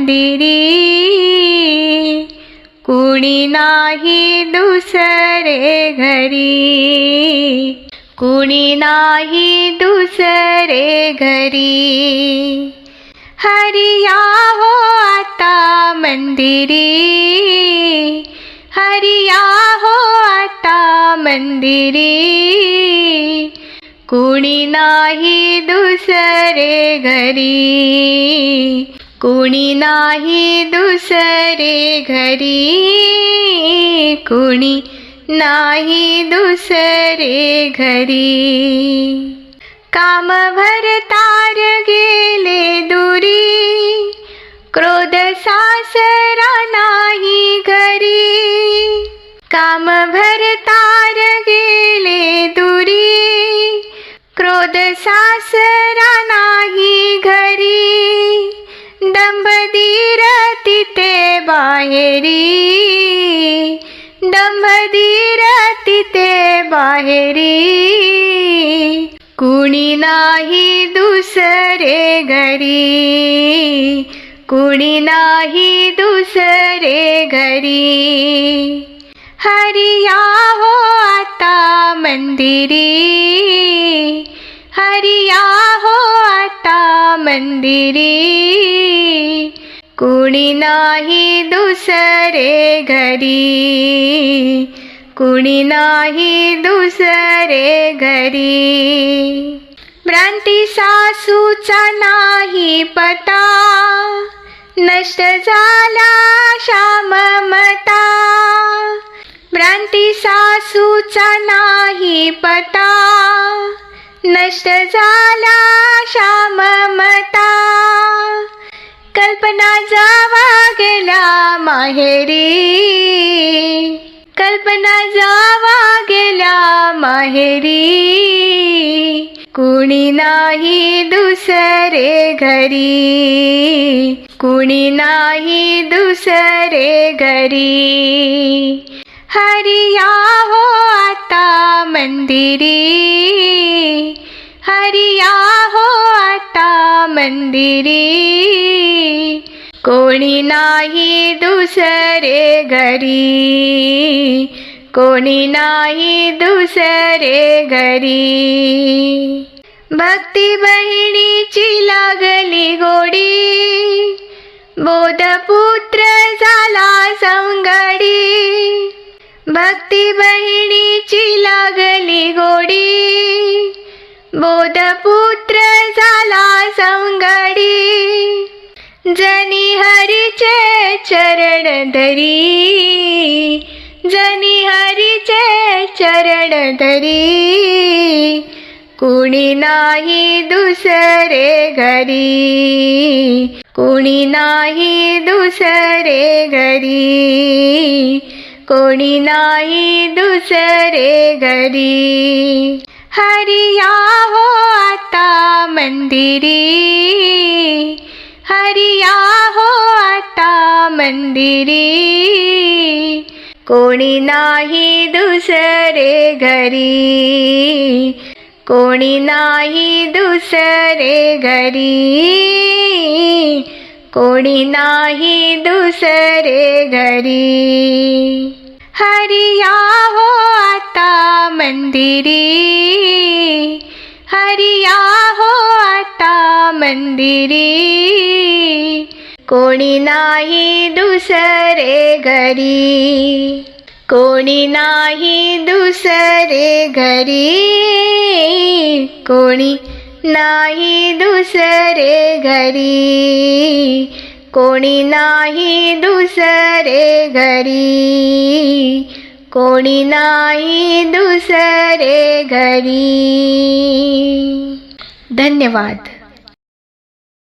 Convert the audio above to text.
मंदिरी कुणी नाही दुसरे घरी. कुणी नाही दुसरे घरी. हरिया हो आता मंदिरी. हरिया हो आता मंदिरी. कुणी नाही दुसरे घरी. कुणी नाही दुसरे घरी कुणी नाही दुसरे घरी. काम भरतार गेले दुरी क्रोध सासरा नाही घरी. काम भरतार गेले दुरी क्रोध सासरा नाही बाहेरी. बाहेरी दंबदीर तिथे बाहेरी. कुणी नाही दुसरे घरी. कुणी नाही दुसरे घरी. हरिया हो आता मंदिरी. हरिया हो आता मंदिरी. कुणी नाही दुसरे घरी कुणी नाही दुसरे घरी. भ्रांती सासूचा नाही पता नष्ट झाला श्याममता भ्रांती सासूचा नाही पता नष्ट झाला श्याम कल्पना जावा गेला माहेरी. कल्पना जावा गेला माहेरी. कुणी नाही दुसरे घरी. कुणी नाही दुसरे घरी. हरिया हो आता मंदिरी. हरिया हो आता मंदिरी. कोणी नाही दुसरे घरी. कोणी नाही दुसरे घरी. भक्ती बहिणीची लागली गोडी. बोधपुत्र झाला संगडी. भक्ती बहिणीची लागली गोडी. बोधपुत्र झाला संगडी. जनी हरीचे चरण धरी. जनी हरीचे चरण धरी. कुणी नाही दुसरे घरी. कुणी नाही दुसरे घरी. कोणी नाही दुसरे घरी. हरिया हो आता मंदिरी। हरिया हो आता मंदिरी। कोणी नाही दुसरे घरी। कोणी नाही दुसरे घरी। कोणी नाही दुसरे घरी। हरिया हो आता मंदिरी। मंदिरी. कोणी नाही दुसरे घरी. कोणी नाही दुसरे घरी. कोणी नाही दुसरे घरी. कोणी नाही दुसरे घरी. कोणी नाही दुसरे घरी. धन्यवाद.